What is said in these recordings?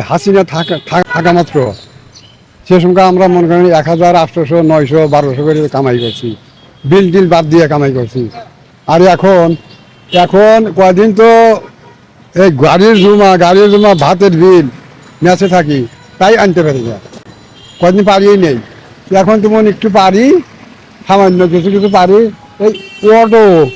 হাসিনা থাকা, থাকা- মাত্র। সে সময় আমরা মনে করেন এক হাজার আটশোশো, নয়শো, বারোশো করে কামাই করছি। বিল টিল বাদ দিয়ে কামাই করছি। আর এখন এখন কয়দিন তো এই গাড়ির জমা গাড়ির জমা, ভাতের বিল ম্যাচে থাকি, তাই আনতে পারি না। কদিন পারিই নেই। এখন তো মনে একটু পারি, সামান্য কিছু কিছু পারি। এই অটো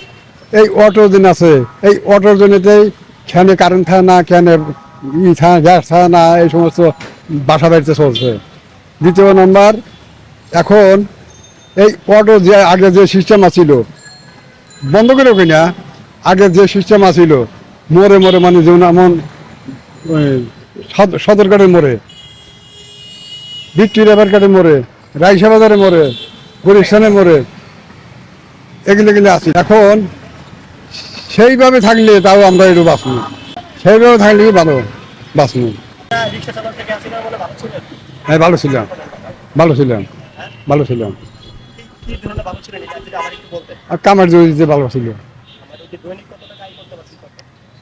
এই অটো দিন আছে, এই অটোর জন্যতেই খেনে কারেন্ট থাকে না খেনে ই থাকে গ্যাস না এই সমস্ত বাসা বাড়িতে চলছে। দ্বিতীয় নম্বর, এখন এই অটো যে আগে যে সিস্টেম আছিল, বন্ধ করে কিনা, আগে যে সিস্টেম আছিল মোড়ে মোড়ে মানে যেমন এমন, ওই সদ- সদরঘাটে মোড়ে ভিক্টোরিয়া মার্কেটে মোড়ে রাইসা বাজারে মোড়ে গুলিস্তানে মোড়ে এগুলো গেলে আছি। এখন সেইভাবে থাকলে তাও আমরা একটু বাঁচবো সেইভাবে থাকলে ভালো? ভালো ছিলেন হ্যাঁ ভালো ছিলাম। ভালো ছিলাম। ভালো ছিলাম। আর কামার জমি দিতে ভালো ছিল।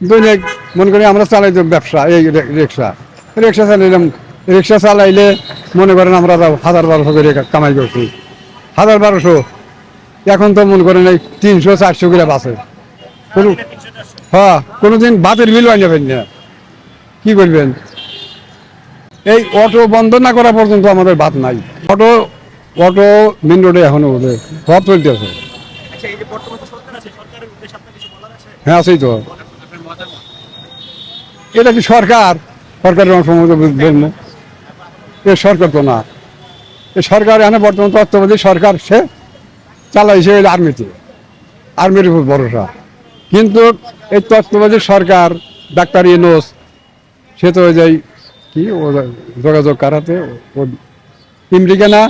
দৈনিক, মনে করি আমরা চালাই তো ব্যবসা, এই রিক্সা। রিক্সা চালাইলাম। রিক্সা চালাইলে মনে করেন আমরা হাজার বারোশো করে কামাই করছি। হাজার বারোশো। এখন তো মনে করেন এই তিনশো, চারশো করে বাসে। কোনো হ্যাঁ কোনোদিন বাতের বিল আনি না। কি করবেন? এই অটো বন্ধ না করা পর্যন্ত আমাদের বাত নাই। অটো অটো মেন রোডে এখনও ওদের সব চলতেছে আচ্ছা আছে হ্যাঁ আছেই তো। এটা কি সরকার? সরকারের অংশ মতো এ সরকার তো না। এ সরকার এখানে বর্তমান তত্ত্বাবধায়ী সরকার সে চালাইছে আর্মিতে। আর্মির উপর ভরসা। কিন্তু এই তত্ত্বাবধায়ী সরকার ডাক্তার ইনোস সে তো যাই কি, ও যোগাযোগ কারাতে, ও আমেরিকা না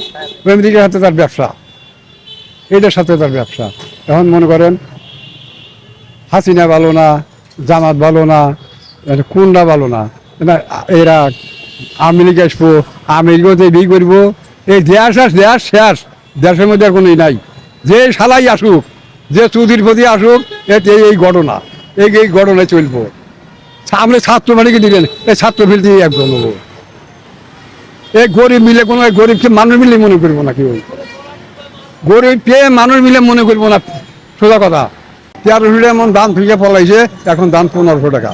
আমেরিকার হাতে তার ব্যবসা। এটার সাথে তার ব্যবসা। এখন মনে করেন, হাসিনা ভালো না, জামাত ভালো না কোনটা ভালো না। এরা আমেরিকা আসব আমেরিকাতে বি করব, এই দেশ আস, দেশ শেষ। দেশের মধ্যে আর নাই। যে সালাই আসুক, যে চৌধুরীর প্রতি আসুক, এতে এই ঘটনা, এই এই ঘটনায় চলবো। সামনে ছাত্র মানে কি দিলেন? এই ছাত্র একজন হব এই গরিব মিলে কোনো গরিবকে মানুষ মিলে মনে করব না কি ওই গরিব পেয়ে মানুষ মিলে মনে করব না, সোজা কথা। তেরোশো টাকা এমন দাম থেকে পলাইছে এখন দাম পনেরোশো টাকা।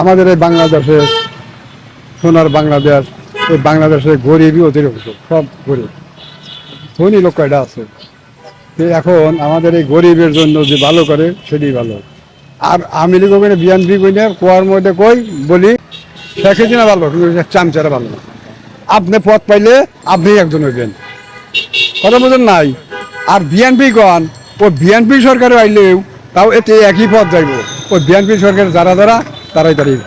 আমাদের এই বাংলাদেশে, সোনার বাংলাদেশ, এই বাংলাদেশে গরিবই অতিরিক্ত, সব গরিব। ধনী লোক কয়টা আছে? এখন আমাদের এই গরিবের জন্য যে ভালো করে সেটি ভালো। আর আমি লিগে বিএনপি কইনে কোয়ার মধ্যে কই বলি, শেখ হাসিনা ভালো চামচারা ভালো না। আপনি পথ পাইলে আপনি একজন হইবেন। কথা বোঝেন নাই? আর বিএনপি কন, ও বিএনপি সরকারে আইলেও তাও এতে একই পথ যাইব। ও বিএনপি সরকার যারা যারা, তারাই তারাই।